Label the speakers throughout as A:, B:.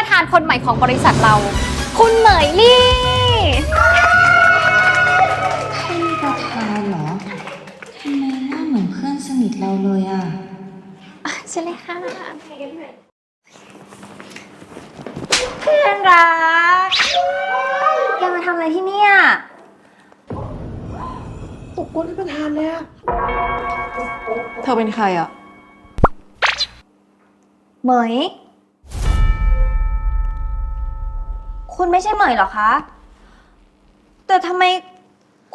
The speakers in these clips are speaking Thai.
A: ประธานคนใหม่ของบริษัทเรา คุณเหมยลี่
B: ท่านประธานเหรอทำไมหน้าเหมือนเพื่อนสนิทเราเลยอะ
A: ใช่เลยค่ะ
B: เพื่อนรักแกมาทำอะไรที่เนี่ย
C: ตกก้นท่านประธานเลยอะ
D: เธอเป็นใครอะ
B: เหมย คุณไม่ใช่เหมยเหรอคะ แต่ทำไม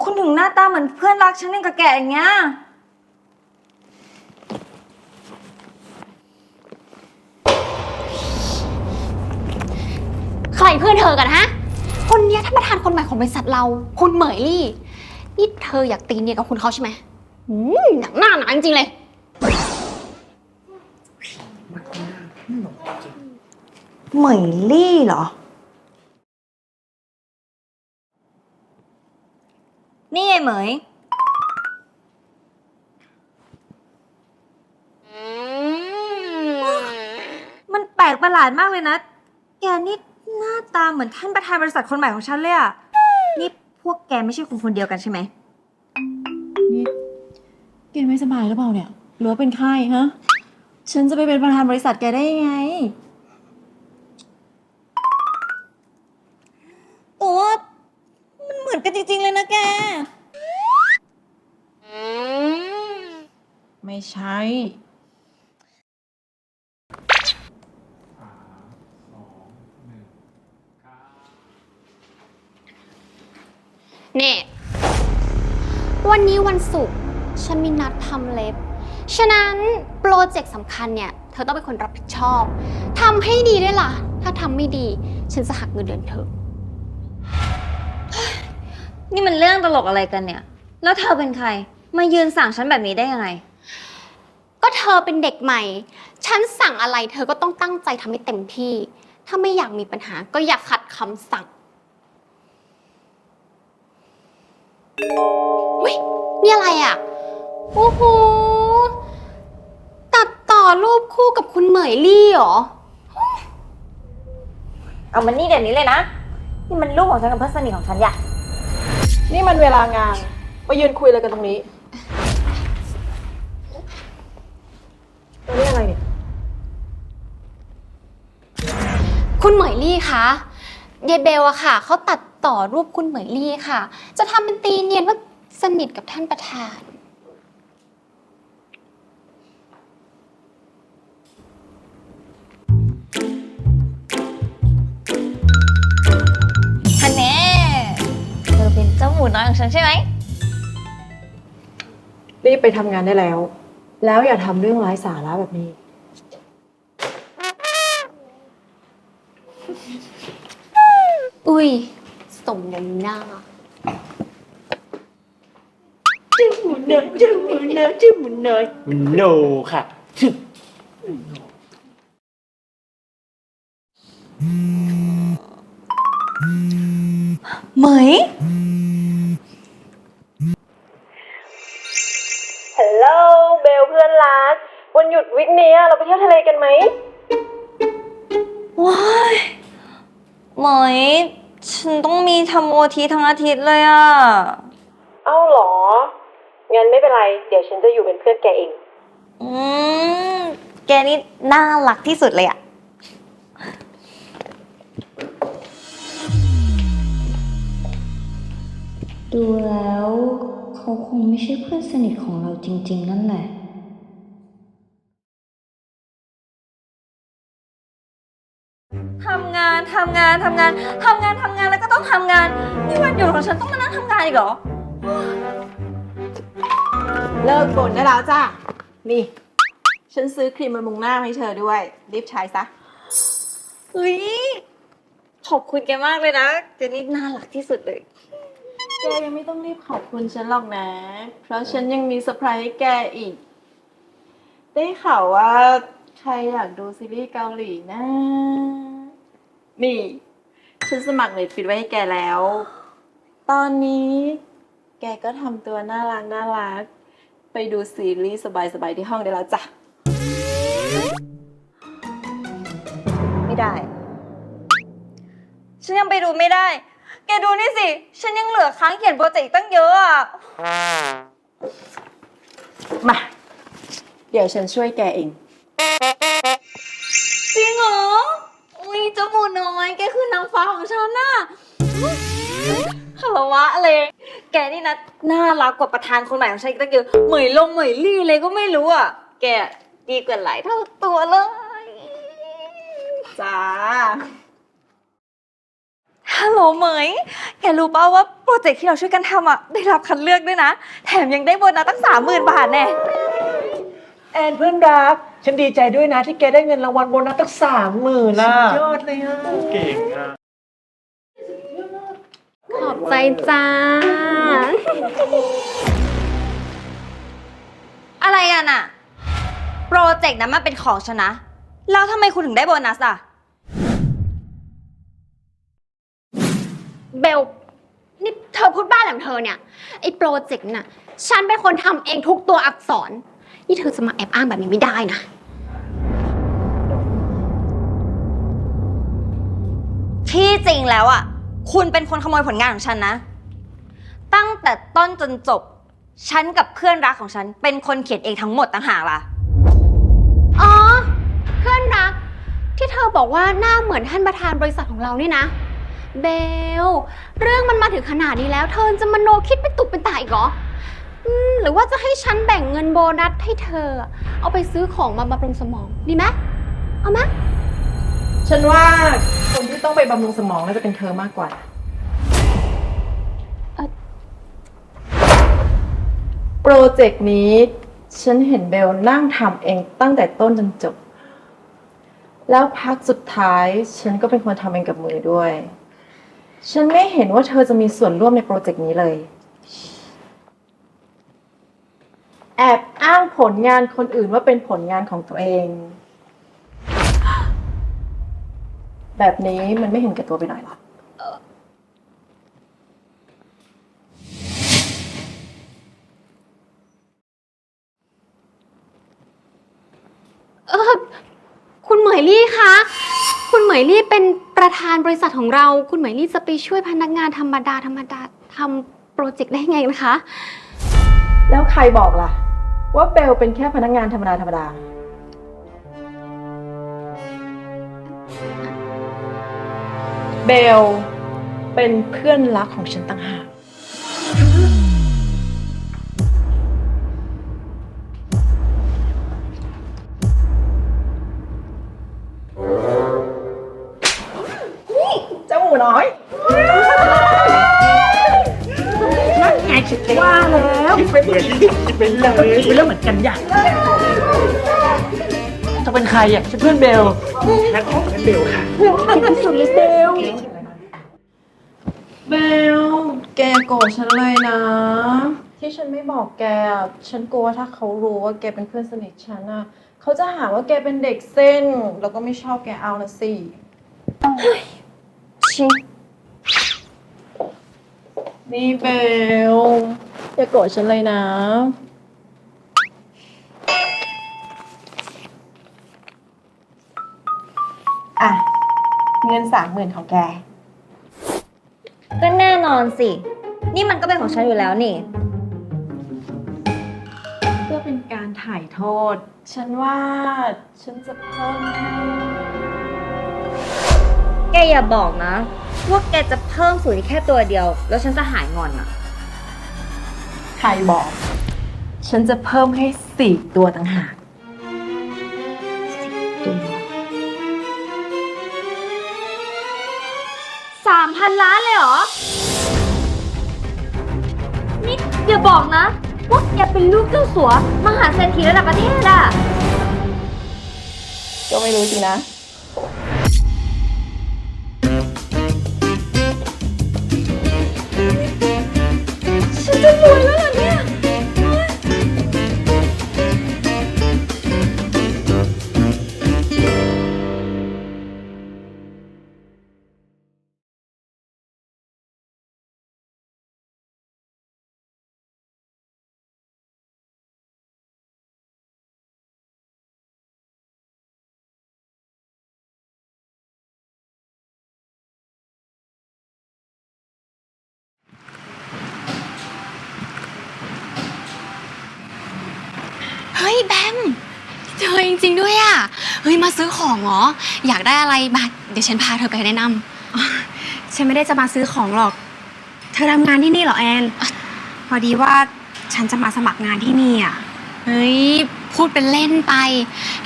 B: คุณถึงหน้าตาเหมือนเพื่อนรักฉันยังกับแกอย่างเงี้ย
A: ใครเพื่อนเธอกันฮะ คนเนี้ยท่านประธานคนใหม่ของบริษัทเรา คุณเหมยลี่ นี่เธออยากตีเนียกับคุณเขาใช่ไหมอืมหนักหน้าหนาจริงๆเลย
B: เหมยลี่เหรอ นี่ไงเหมย มันแปลกประหลาดมากเลยนะ แกนี่หน้าตาเหมือนท่านประธานบริษัทคนใหม่ของฉันเลยอะนี่พวกแกไม่ใช่คนคนเดียวกันใช่ไหม
D: นี่แกไม่สบายหรือเปล่าเนี่ย หรือว่าเป็นไข้ฮะ ฉันจะไปเป็นประธานบริษัทแกได้ยังไง
B: ริง ๆ เลยนะแก
D: ไม่ใช่
A: นี่ วันนี้วันศุกร์ฉันมีนัดทำเล็บ ฉะนั้นโปรเจกต์สำคัญเนี่ย เธอต้องเป็นคนรับผิดชอบทำให้ดีด้วยล่ะ ถ้าทำไม่ดี ฉันจะหักเงินเดือนเธอ
B: นี่มันเรื่องตลกอะไรกันเนี่ย แล้วเธอเป็นใคร มายืนสั่งฉันแบบนี้ได้ยังไง
A: ก็เธอเป็นเด็กใหม่ ฉันสั่งอะไรเธอก็ต้องตั้งใจทำให้เต็มที่ ถ้าไม่อยากมีปัญหาก็อย่าขัดคำสั่งเฮ้ยนี่อะไรอะ โอ้โห ตัดต่อรูปคู่กับคุณเหมยลี่เหรอ
B: เอามันนี่เดี๋ยวนี้เลยนะ นี่มันลูกของฉันกับเพื่อนสนิทของฉันอย่า
C: นี่มันเวลางานไปยืนคุยอะไรกันตรงนี้ตรงนี้อะไรเนี่ย
A: คุณเหมยลี่คะเยเบลอะค่ะเขาตัดต่อรูปคุณเหมยลี่ค่ะ จะทำเป็นตีเนียนว่าสนิทกับท่านประธาน
B: มูน้อยของฉันใช่ไหม
C: รีบไปทำงานได้แล้ว แล้วอย่าทำเรื่องไร้สาระแบบนี้
A: อุ้ยสมน้ำหน้า
E: หมุนเนยชื่อหมุนเนยชื่อหมุนเนยมันโนค่ะ
B: เหมย
C: หยุดวิกนี้เราไปเที่ยวทะเลกันไหม
B: ว้ายเหมยฉันต้องมีทำโอทีทั้งอาทิตย์เลยอะ
C: เอ้าเหรอ งั้นไม่เป็นไร เดี๋ยวฉันจะอยู่เป็นเพื่อนแกเอง
B: อืม แกนี่น่ารักที่สุดเลยอะดูแล้ว เขาคงไม่ใช่เพื่อนสนิทของเราจริง ๆ นั่นแหละ ทำงานทำงานทำงานทำงานทำงานแล้วก็ต้องทำงานนี่วันหยุดของฉันต้องมานั่งทำงานอีกเหรอ
C: เลิกบ่นได้แล้วจ้ะ นี่ ฉันซื้อครีมบำรุงหน้ามาให้เธอด้วย รีบใช้ซะ
B: เฮ้ย ขอบคุณแกมากเลยนะเจนนี่น่ารักที่สุดเลย
C: แกยังไม่ต้องรีบขอบคุณฉันหรอกนะ เพราะฉันยังมีเซอร์ไพรส์ให้แกอีก ได้ข่าวว่า ใครอยากดูซีรีส์เกาหลีนะ นี่ฉันสมัครเน็ตฟิดไว้ให้แกแล้ว ตอนนี้แกก็ทำตัวน่ารักน่ารัก ไปดูซีรีส์สบายๆที่ห้องได้แล้วจ้ะ
B: ไม่ได้ ฉันยังไปดูไม่ได้ แกดูนี่สิ ฉันยังเหลือค้างเขียนโปรเจกต์ตั้งเยอะอะ
C: มา เดี๋ยวฉันช่วยแกเอ
B: ง ฟ้าของฉันน่ะคารวะเลย แกนี่นะน่ารักกว่าประธานคนใหม่ของฉันอีกตั้งเยอะเหมยลงเหมยลี่เลยก็ไม่รู้อะ แกดีกว่าหลายเท่าตัวเลย
C: จ้า
B: ฮัลโหลเหมย แกรู้ป่าวว่าโปรเจกต์ที่เราช่วยกันทำอะ ได้รับคัดเลือกด้วยนะ แถมยังได้โบนัสตั้งสามหมื่นบาทแน่
E: แอนเพื่อนรัก ฉันดีใจด้วยนะที่แกได้เงินรางวัลโบนัสตั้งสามหมื่นนะ ยอดเลยอะ เก่งอะ
A: ขอบใจจ้า
B: อะไรอะน่ะโปรเจกต์นั้นมันเป็นของฉันนะ แล้วทำไมคุณถึงได้โบนัสอะ
A: เบล นี่เธอพูดบ้าอะไรของเธอเนี่ย ไอ้โปรเจกต์น่ะ ฉันเป็นคนทำเองทุกตัวอักษร นี่เธอจะมาแอบอ้างแบบนี้ไม่ได้นะ
B: ที่จริงแล้วอะ คุณเป็นคนขโมยผลงานของฉันนะ ตั้งแต่ต้นจนจบ ฉันกับเพื่อนรักของฉัน เป็นคนเขียนเองทั้งหมดต่างหากล่ะ
A: อ๋อ เพื่อนรัก ที่เธอบอกว่าหน้าเหมือนท่านประธานบริษัทของเรานี่นะ เบล เรื่องมันมาถึงขนาดนี้แล้ว เธอจะมาโนคิดเป็นตุกเป็นตาอีกเหรออืมหรือว่าจะให้ฉันแบ่งเงินโบนัสให้เธอ เอาไปซื้อของมาบำรุงสมองดีไหมเอาไหม
C: ฉันว่า คนที่ต้องไปบำรุงสมองน่าจะเป็นเธอมากกว่า โปรเจกต์นี้ฉันเห็นเบลนั่งทำเองตั้งแต่ต้นจนจบ แล้วพักสุดท้ายฉันก็เป็นคนทำเองกับมือด้วย ฉันไม่เห็นว่าเธอจะมีส่วนร่วมในโปรเจกต์นี้เลย แอบอ้างผลงานคนอื่นว่าเป็นผลงานของตัวเอง แบบนี้มันไม่เห็นแก่ตัวไปหน่อยหรอ
A: เออคุณเหมยลี่คะ คุณเหมยลี่เป็นประธานบริษัทของเรา คุณเหมยลี่จะไปช่วยพนักงานธรรมดาธรรมดาทำโปรเจกต์ได้ไงนะคะ
C: แล้วใครบอกล่ะ ว่าเบลเป็นแค่พนักงานธรรมดาธรรมดา เบลเป็นเพื่อนรักของฉันต่างหาก เจ้าหมูน้อย
E: ไงฉันว่าแล้วคิดไปเลยคิดไปเลยคิดไปเรื่องเหมือนกันอย่างจะเป็นใครอะฉันเพื่อนเบลนักของเพื่อนเบลค่ะที่สุดเลยเบล
C: เบล แกโกรธฉันเลยนะ ที่ฉันไม่บอกแกอะฉันกลัวว่าถ้าเขารู้ว่าแกเป็นเพื่อนสนิทฉันอะเขาจะหาว่าแกเป็นเด็กเส้น แล้วก็ไม่ชอบแกเอาละสิ
B: ชิ
C: นี่เบล อย่าโกรธฉันเลยนะ อะ เงินสามหมื่นของแก
B: ก็แน่นอนสิ นี่มันก็เป็นของฉันอยู่แล้วนี่
C: เพื่อเป็นการถ่ายโทษ ฉันว่าฉันจะเพิ่มให้
B: แกอย่าบอกนะ ว่าแกจะเพิ่มสูตรแค่ตัวเดียว แล้วฉันจะหายงอนอะ
C: ใครบอก ฉันจะเพิ่มให้สี่ตัวต่างหาก
B: สามพันล้านเลยเหรอ นี่อย่าบอกนะ ว่าแกเป็นลูกเจ้าสัว มหาเศรษฐีระดับประเทศอะ
C: ก็ไม่รู้สินะ
A: เฮ้ยแบมเธอจริงๆด้วยอะ เฮ้ยมาซื้อของเหรอ อยากได้อะไรมาเดี๋ยวฉันพาเธอไปแนะนำ
F: ฉันไม่ได้จะมาซื้อของหรอก เธอทำงานที่นี่เหรอแอน พอดีว่าฉันจะมาสมัครงานที่นี่อะ
A: เฮ้ยพูดเป็นเล่นไป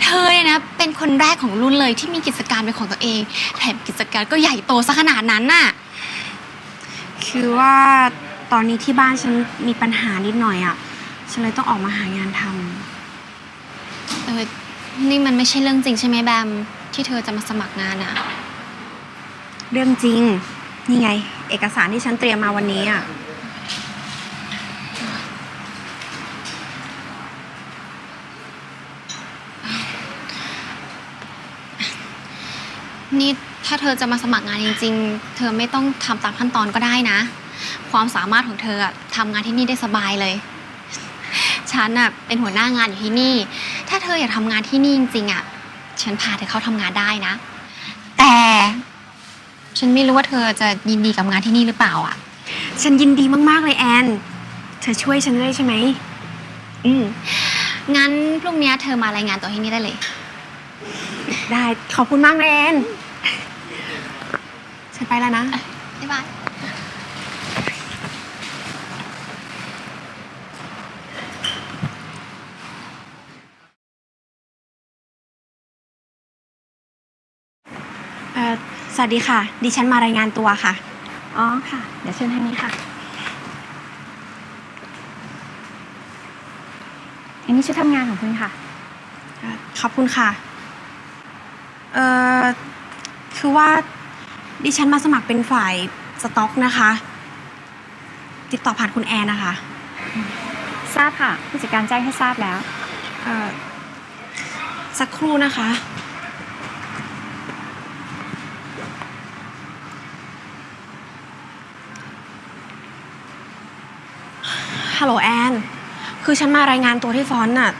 A: เธอเนี่ยนะเป็นคนแรกของรุ่นเลยที่มีกิจการเป็นของตัวเอง แถมกิจการก็ใหญ่โตซะขนาดนั้นน่ะ
F: คือว่าตอนนี้ที่บ้านฉันมีปัญหานิดหน่อยอะ ฉันเลยต้องออกมาหางานทำ
A: เออนี่มันไม่ใช่เรื่องจริงใช่ไหมแบม ที่เธอจะมาสมัครงานอะ
F: เรื่องจริง นี่ไง เอกสารที่ฉันเตรียมมาวันนี้อะ
A: นี่ถ้าเธอจะมาสมัครงานจริง ๆ เธอไม่ต้องทำตามขั้นตอนก็ได้นะ ความสามารถของเธออะทำงานที่นี่ได้สบายเลย ฉันน่ะเป็นหัวหน้างานอยู่ที่นี่ถ้าเธออยากทำงานที่นี่จริงๆอะฉันพาเธอเข้าทำงานได้นะ แต่ ฉันไม่รู้ว่าเธอจะยินดีกับงานที่นี่หรือเปล่าอะ
F: ฉันยินดีมากๆเลยแอน เธอช่วยฉันด้วยใช่ไหม
A: อืมงั้นพรุ่งนี้เธอมารายงานตัวที่นี่ได้เลย
F: ได้ ขอบคุณมากนะแอน ฉันไปแล้วนะ
A: บ๊ายบาย
F: เอ่อ ส วัสดีค่ะ ดิฉันมารายงานตัวค่ะ อ๋อค่ะ เดี๋ยวเชิญทางนี้ค่ะ
D: อันนี้ชุดทำงานของคุณค่ะ
F: เอ่อขอบคุณค่ะ เอ่อ คือว่าดิฉันมาสมัครเป็นฝ่ายสต็อกนะคะ ติดต่อผ่านคุณแอนนะคะ
D: ทราบค่ะ ผู้จัดการแจ้งให้ทราบแล้ว
F: เอ่อ สักครู่นะคะ ฮัลโหลแอน คือฉันมารายงานตัวที่ฟอนต์น่ะ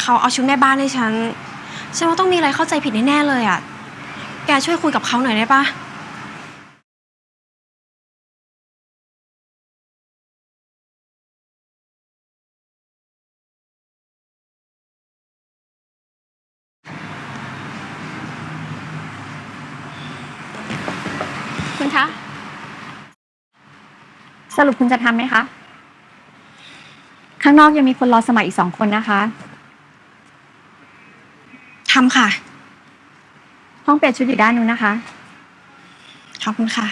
F: เขาเอาชุดแม่บ้านให้ฉัน ฉันว่าต้องมีอะไรเข้าใจผิดแน่ๆเลยอะ แกช่วยคุยกับเขาหน่อยได้ปะ
D: คุณคะ สรุปคุณจะทำไหมคะ ข้างนอกยังมีคนรอสมัครอีกสองคนนะคะ
F: ทำค่ะ
D: ห้องเปลี่ยนชุดอยู่ด้านนู้นนะคะ
F: ขอบคุณค่ะ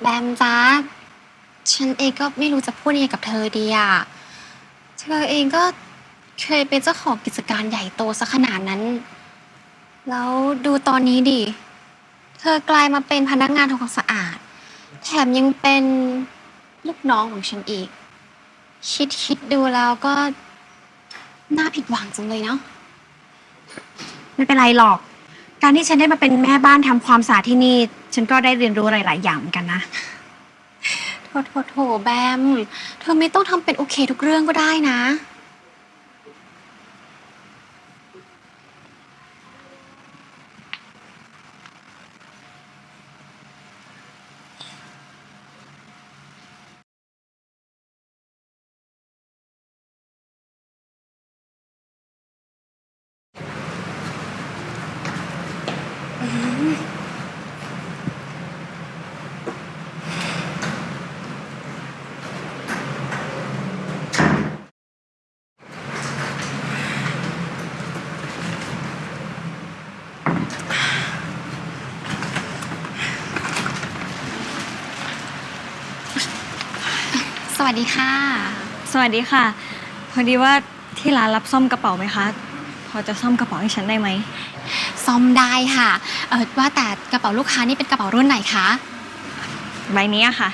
A: แบมจ้าฉันเองก็ไม่รู้จะพูดยังไงกับเธอดีอะ เธอเองก็ เคยเป็นเจ้าของกิจการใหญ่โตซะขนาดนั้น แล้วดูตอนนี้ดิ เธอกลายมาเป็นพนักงานทำความสะอาด แถมยังเป็นลูกน้องของฉันอีก คิดคิดดูแล้วก็น่าผิดหวังจังเลยเนาะ
F: ไม่เป็นไรหรอก การที่ฉันได้มาเป็นแม่บ้านทำความสะอาดที่นี่ ฉันก็ได้เรียนรู้หลาย ๆ อย่างเหมือนกันนะ
A: โถโถโถแบม เธอไม่ต้องทำเป็นโอเคทุกเรื่องก็ได้นะ วัสดีค่ะ
B: สวัสดีค่ะ พอดีว่าที่ร้านรับซ่อมกระเป๋าไหมคะ พอจะซ่อมกระเป๋าให้ฉันได้ไหม
A: ซ่อมได้ค่ะ เออว่าแต่กระเป๋าลูกค้านี่เป็นกระเป๋ารุ่นไหนคะ
B: ใบนี้ค่ะ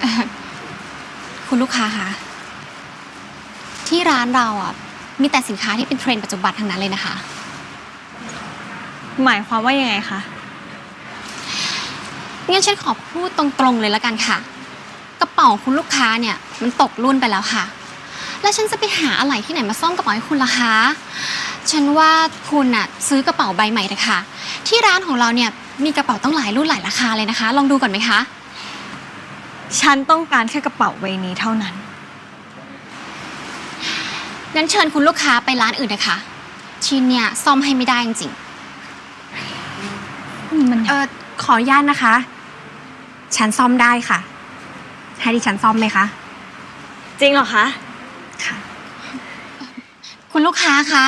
A: เอ่อคุณลูกค้าคะ ที่ร้านเราอะ มีแต่สินค้าที่เป็นเทรนด์ปัจจุบันทั้งนั้นเลยนะคะ
B: หมายความว่ายังไงคะ
A: งั้นฉันขอพูดตรงๆเลยละกันค่ะ กระเป๋าของคุณลูกค้าเนี่ยมันตกรุ่นไปแล้วค่ะ แล้วฉันจะไปหาอะไรที่ไหนมาซ่อมกระเป๋าให้คุณล่ะคะ ฉันว่าคุณน่ะซื้อกระเป๋าใบใหม่เถอะค่ะ ที่ร้านของเราเนี่ยมีกระเป๋าต้องหลายรุ่นหลายราคาเลยนะคะ ลองดูก่อนไหมคะ
G: ฉันต้องการแค่กระเป๋าใบนี้เท่านั้น
A: งั้นเชิญคุณลูกค้าไปร้านอื่นนะคะ ชิ้นเนี่ยซ่อมให้ไม่ได้จริง
G: มัน
F: เออขออนุญาตนะคะ ฉันซ่อมได้ค่ะ ให้ดิฉันซ่อมไหมคะ
G: จริงเหรอคะ
F: ค่ะ
A: ๆคุณลูกค้าคะ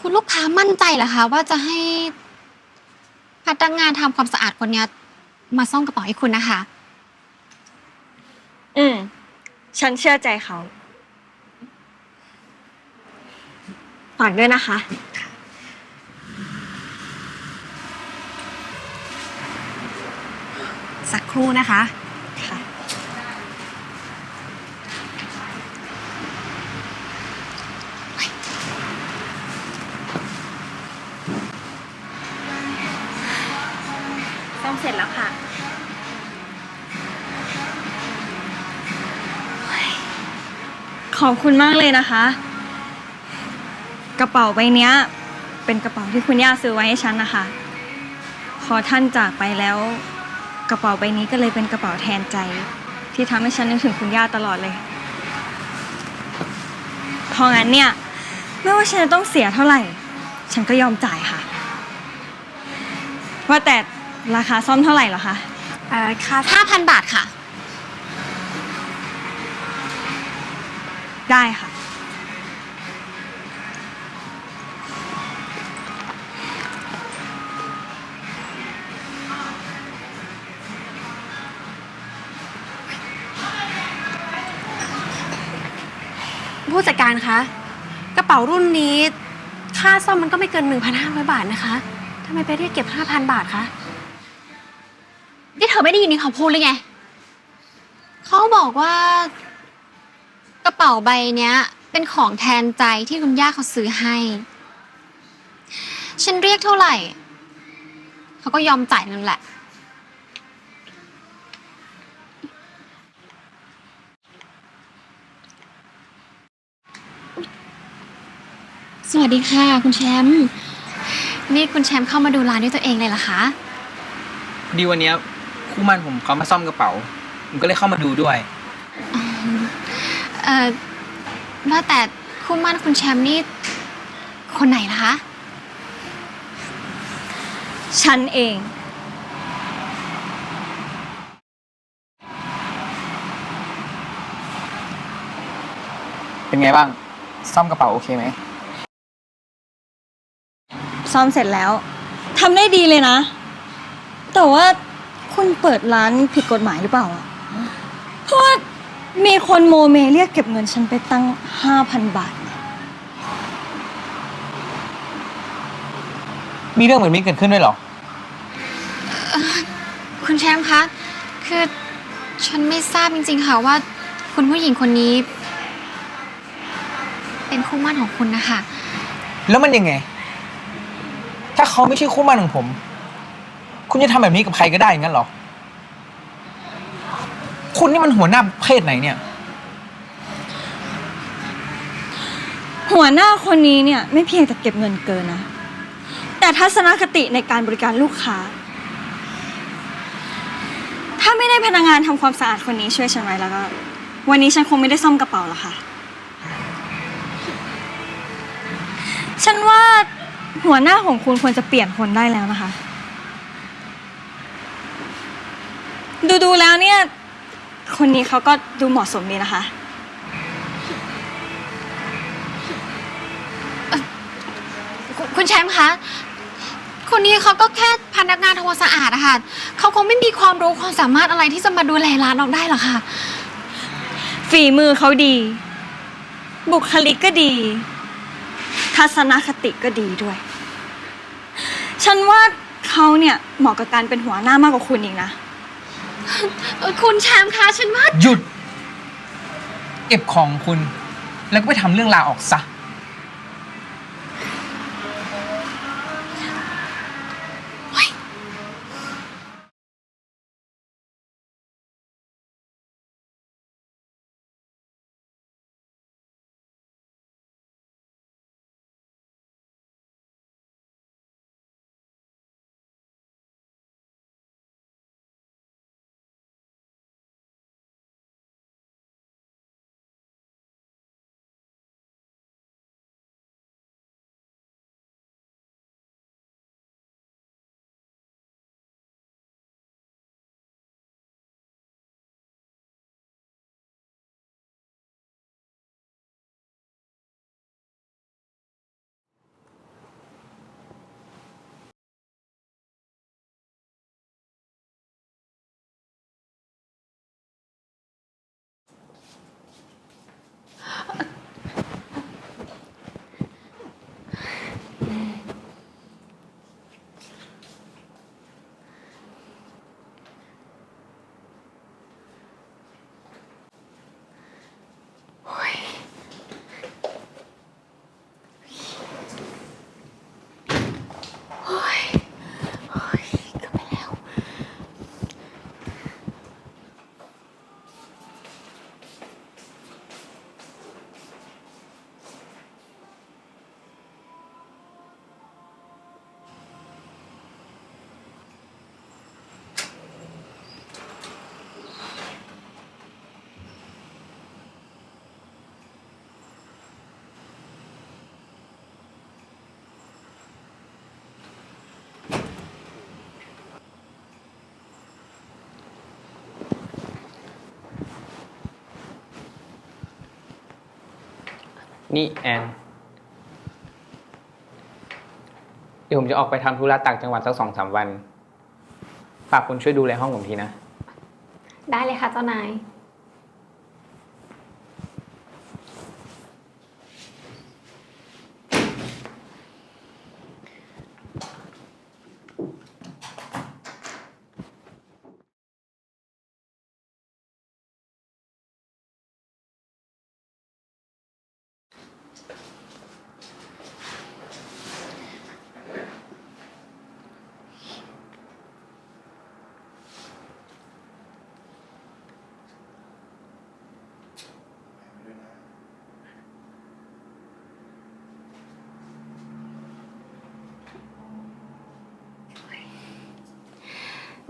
A: คุณลูกค้ามั่นใจเหรอคะ ว่าจะให้พนักงานทำความสะอาดคนเนี้ยมาซ่อมกระเป๋าให้คุณนะคะ
G: อืม ฉันเชื่อใจเขา ฝากด้วยนะคะ
F: สัก ครู่นะคะ
G: ค่ะ
F: ซ่อมเสร็จแล้วค่ะ
G: ขอบคุณมากเลยนะคะ กระเป๋าใบเนี้ย เป็นกระเป๋าที่คุณย่าซื้อไว้ให้ฉันนะคะ พอท่านจากไปแล้ว กระเป๋าใบนี้ก็เลยเป็นกระเป๋าแทนใจ ที่ทำให้ฉันนึกถึงคุณย่าตลอดเลยเพราะงั้นเนี่ย ไม่ว่าฉันจะต้องเสียเท่าไหร่ ฉันก็ยอมจ่ายค่ะ ว่าแต่ราคาซ่อมเท่าไหร่เหรอคะ
F: เอ่อค่า
A: 5,000บาทค่ะ
G: ได้ค่ะ
F: ผู้จัดการคะ กระเป๋ารุ่นนี้ ค่าซ่อมมันก็ไม่เกิน 1,500 บาทนะคะทำไมไปเรียกเก็บ 5,000 บาทคะ
A: นี่เธอไม่ได้ยินที่เขาพูดเลยไง เขาบอกว่า กระเป๋าใบเนี้ย เป็นของแทนใจที่คุณย่าเขาซื้อให้ ฉันเรียกเท่าไหร่ เขาก็ยอมจ่ายนั่นแหละ สวัสดีค่ะ คุณแชมป์นี่คุณแชมป์เข้ามาดูร้านด้วยตัวเองเลยเหรอคะ
H: พอดีวันเนี้ยคู่หมั่นผมเขามาซ่อมกระเป๋า ผมก็เลยเข้ามาดูด้วย
A: เอ่อว่าแต่คู่หมั่นคุณแชมป์นี่คนไหนล่ะคะ
G: ฉันเอง
H: เป็นไงบ้าง ซ่อมกระเป๋าโอเคไหม
G: ซ่อมเสร็จแล้วทำได้ดีเลยนะ แต่ว่าคุณเปิดร้านผิดกฎหมายหรือเปล่าอะเพราะว่ามีคนโมเมเรียกเก็บเงินฉันไปตั้งห้าพันบาทนะ
H: มีเรื่องเหมือนนี้เกิดขึ้นด้วยเหรอ
A: คุณแชมป์คะ คือฉันไม่ทราบจริงๆค่ะว่า คุณผู้หญิงคนนี้ เป็นคู่หมั่นของคุณนะคะ
H: แล้วมันยังไง ถ้าเขาไม่ใช่คู่หมั่นของผม คุณจะทำแบบนี้กับใครก็ได้อย่างนั้นเหรอ คุณนี่มันหัวหน้าเพศไหนเนี่ย
G: หัวหน้าคนนี้เนี่ยไม่เพียงแต่เก็บเงินเกินนะ แต่ทัศนคติในการบริการลูกค้า ถ้าไม่ได้พนักงานทำความสะอาดคนนี้ช่วยฉันไว้แล้วก็ วันนี้ฉันคงไม่ได้ซ่อมกระเป๋าหรอกค่ะ ฉันว่าหัวหน้าของคุณควรจะเปลี่ยนคนได้แล้วนะคะ ดูดูๆแล้วเนี่ย คนนี้เขาก็ดูเหมาะสมดีนะคะ
A: คุณคุณแชมป์คะ คนนี้เขาก็แค่พนักงานทำความสะอาดอะค่ะ เขาคงไม่มีความรู้ความสามารถอะไรที่จะมาดูแลร้านเราได้หรอกค่ะ
G: ฝีมือเขาดี บุคลิกก็ดี ทัศนคติก็ดีด้วย ฉันว่าเขาเนี่ยเหมาะกับการเป็นหัวหน้ามากกว่าคุณอีกนะ
A: เอ่อคุณแชมป์คะฉันว่า
H: หยุด เก็บของคุณ แล้วก็ไปทำเรื่องลาออกซะ นี่แอนเดี๋ยวผมจะออกไปทำธุระต่างจังหวัดสักสองสามวัน ฝากคุณช่วยดูแลห้องผมทีนะ
A: ได้เลยค่ะเจ้านาย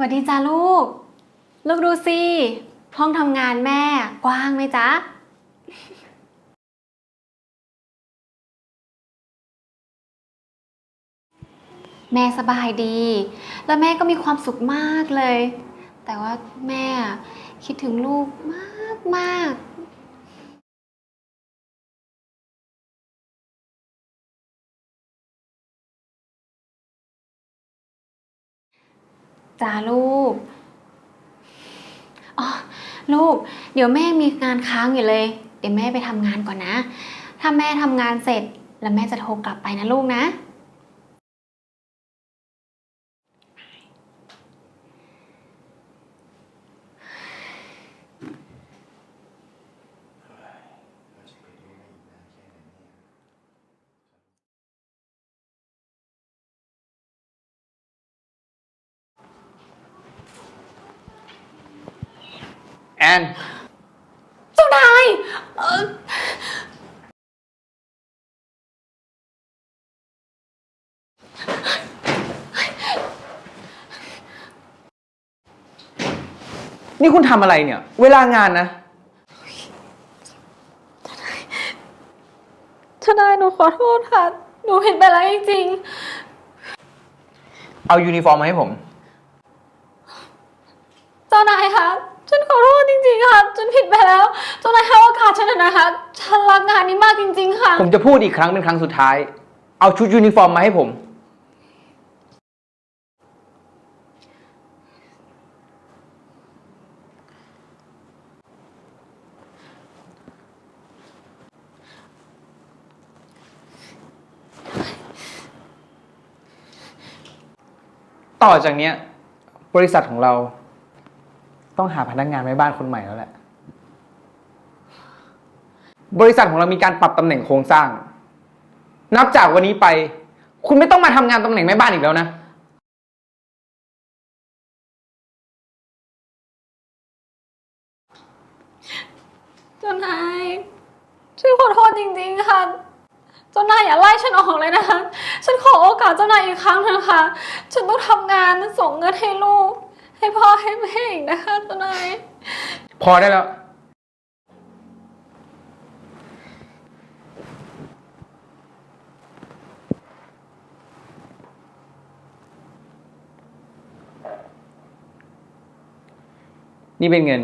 A: วัสดีจ้าลูก ลูกดูสิห้องทำงานแม่กว้างไหมจ๊ะ แม่สบายดี แล้วแม่ก็มีความสุขมากเลย แต่ว่าแม่คิดถึงลูกมากมาก จ้าลูก อ๋อ ลูก เดี๋ยวแม่มีงานค้างอยู่เลย เดี๋ยวแม่ไปทำงานก่อนนะ ถ้าแม่ทำงานเสร็จ แล้วแม่จะโทรกลับไปนะลูกนะ
H: น
A: เจ้านายเอ่อ
H: นี่คุณทำอะไรเนี่ย เวลางานนะ
I: ทนายหนูขอโทษค่ะ หนูผิดไปแล้วจริง
H: เอายูนิฟอร์มมาให้ผม
I: ๆ เจ้านายคะ ฉันขอโทษจริงๆค่ะ ฉันผิดไปแล้ว เจ้านายให้โอกาสฉันเถอะนะคะ ฉันรักงานนี้มากจริง ๆ ค่ะ
H: ผมจะพูดอีกครั้งเป็นครั้งสุดท้าย เอาชุดยูนิฟอร์มมาให้ผม ต่อจากเนี้ย บริษัทของเรา ต้องหาพนักงานแม่บ้านคนใหม่แล้วแหละ บริษัทของเรามีการปรับตำแหน่งโครงสร้าง นับจากวันนี้ไป คุณไม่ต้องมาทำงานตำแหน่งแม่บ้านอีกแล้วนะ
I: เจ้านายฉันขอโทษจริงๆค่ะ เจ้านายอย่าไล่ฉันออกเลยนะคะ ฉันขอโอกาสเจ้านายอีกครั้งเถอะค่ะ ฉันต้องทำงานส่งเงินให้ลูก ให้พ่อให้แม่อีกนะคะเจ้านาย
H: พอได้แล้ว นี่เป็นเงิน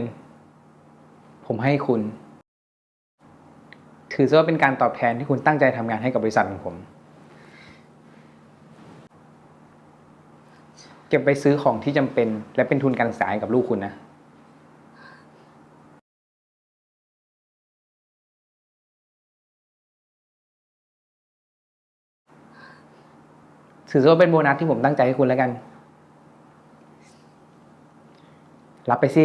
H: ผมให้คุณ ถือซะว่าเป็นการตอบแทนที่คุณตั้งใจทำงานให้กับบริษัทของผม เก็บไปซื้อของที่จำเป็น และเป็นทุนการศึกษาให้กับลูกคุณนะถือซะว่าเป็นโบนัสที่ผมตั้งใจให้คุณแล้วกัน รับไปสิ